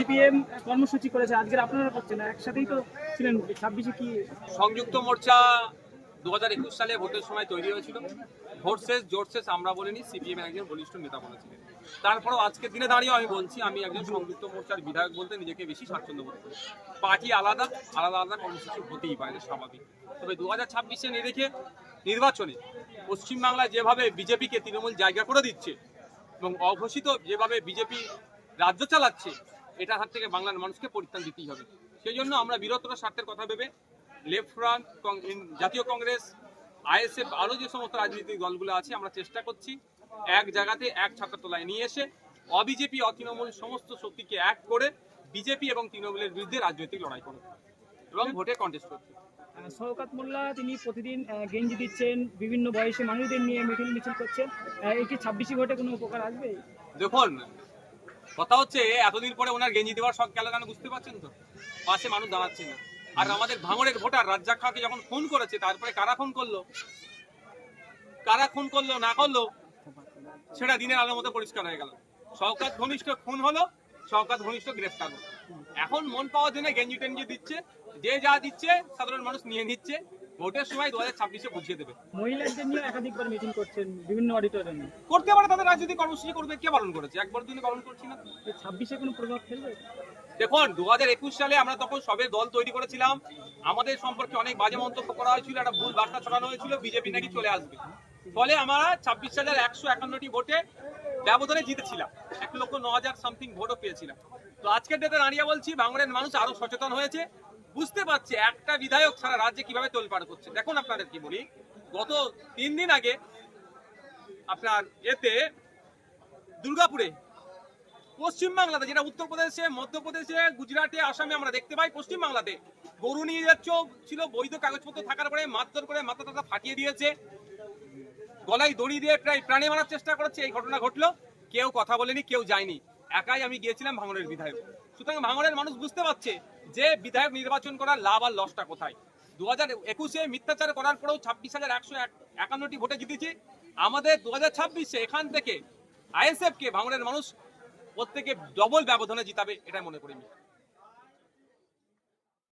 CPM কর্মসূচি করেছে, আজকের আপনারা একসাথেই তো ছিলেন ছাব্বিশে কি সংযুক্ত মোর্চা দু হাজার একুশ সালে ভোটের সময় তৈরি হয়েছিল। একজন বলিষ্ঠ নেতা বলেছিলেন। তারপরেও আজকের দিনে দাঁড়িয়ে আমি বলছি, আমি একজন সংযুক্ত মোর্চার বিধায়ক বলতে নিজেকে বেশি স্বাচ্ছন্দ্য বোধ করি। পার্টি আলাদা আলাদা আলাদা কর্মসূচি হতেই পারে স্বাভাবিক। তবে দু হাজার ছাব্বিশে নিরিখে নির্বাচনে পশ্চিমবাংলায় যেভাবে বিজেপিকে তৃণমূল জায়গা করে দিচ্ছে এবং অঘোষিত যেভাবে বিজেপি রাজ্য চালাচ্ছে এটা হাত থেকে বাংলার মানুষকে পরিত্রাণ দিতেই হবে। সেই জন্য আমরা বৃহত্তর স্বার্থের কথা ভেবে লেফট ফ্রন্ট জাতীয় কংগ্রেস আইএসএফ আরও যে সমস্ত রাজনৈতিক দলগুলো আছে আমরা চেষ্টা করছি এক জায়গাতে এক ছাত্র তলায় নিয়ে এসে অবিজেপি অতৃণমূল সমস্ত শক্তিকে এক করে বিজেপি এবং তৃণমূলের বিরুদ্ধে রাজনৈতিক লড়াই করতে এবং ভোটে কন্টেস্ট করতে আহ, মোল্লা তিনি প্রতিদিন গেঞ্জি দিচ্ছেন বিভিন্ন বয়সী মানুষদের নিয়ে মিছিল মিছিল করছেন এই কি ছাব্বিশে ভোটে কোনো উপকার আসবে? দেখুন কথা হচ্ছে এতদিন পরে ওনার গেঞ্জি দেওয়ার শখ গেল কেন বুঝতে পারছেন তো? পাশে মানুষ দাঁড়াচ্ছে না। আর আমাদের ভাঙড়ের ভোটার রাজ্জাক খাঁকে যখন ফোন করেছে তারপরে কারা ফোন করল? কারা খুন করল না করল? সেটা দিনের আলোর মতো পরিষ্কার হয়ে গেল। শওকাত ঘনিষ্ঠ খুন হলো শওকাত ঘনিষ্ঠ গ্রেফতার হলো। এখন মন পাওয়ার জন্য গেঞ্জি টেঞ্জি দিচ্ছে যে যা দিচ্ছে সাধারণ মানুষ নিয়ে নিচ্ছে। ভোটের সময় দু হাজার ছাব্বিশে বুঝিয়ে দেবে। মহিলাদের নিয়ে একাধিকবার মিটিং করছেন বিভিন্ন অডিটোরিয়ামে করতে পারে তাদের রাজনৈতিক কর্মসূচি করবে কে পালন করেছে? একবার দিনে পালন করছি না। ছাব্বিশে কোনো প্রভাব ফেলবে? দেখুন দু সালে আমরা তখন সবে দল তৈরি করেছিলাম। আমাদের সম্পর্কে অনেক বাজে মন্তব্য করা হয়েছিল একটা ভুল বার্তা ছড়ানো হয়েছিল বিজেপি নাকি চলে আসবে। ফলে আমরা ছাব্বিশ হাজার একশো একান্নটি ভোটে ব্যবধানে জিতেছিলাম। এক লক্ষ ন হাজার সামথিং ভোটও পেয়েছিলাম। তো আজকের ডেটে দাঁড়িয়ে বলছি বাংলার মানুষ আরও সচেতন হয়েছে। বুঝতে পারছে, একটা বিধায়ক সারা রাজ্যে কীভাবে তোলপাড় করছে। দেখুন আপনাদের কি বলি, গত তিন দিন আগে আপনার এতে দুর্গাপুরে পশ্চিমবাংলাতে যেটা উত্তরপ্রদেশে, মধ্যপ্রদেশে, গুজরাটে, আসামে আমরা দেখতে পাই পশ্চিমবাংলাতে গরু নিয়ে যাচ্ছ, ছিল বৈধ কাগজপত্র থাকার পরে মারধর করে মাথা টাথা ফাটিয়ে দিয়েছে। গলায় দড়ি দিয়ে প্রায় প্রাণে মারার চেষ্টা করেছে, এই ঘটনা ঘটলো। কেউ কথা বলেনি, কেউ যায়নি। একাই আমি গিয়েছিলাম ভাঙনের বিধায়ক। সুতরাং ভাঙনের মানুষ বুঝতে পারছে যে বিধায়ক নির্বাচন করার লাভ আর লসটা কোথায়। দু হাজার একুশে মিথ্যাচার করার পরেও ছাব্বিশ হাজার একশো একান্নটি ভোটে জিতেছি। আমাদের দু হাজার ছাব্বিশে এখান থেকে আইএসএফ কে ভাঙড়ের মানুষ প্রত্যেকে ডবল ব্যবধানে জিতাবে, এটাই মনে করি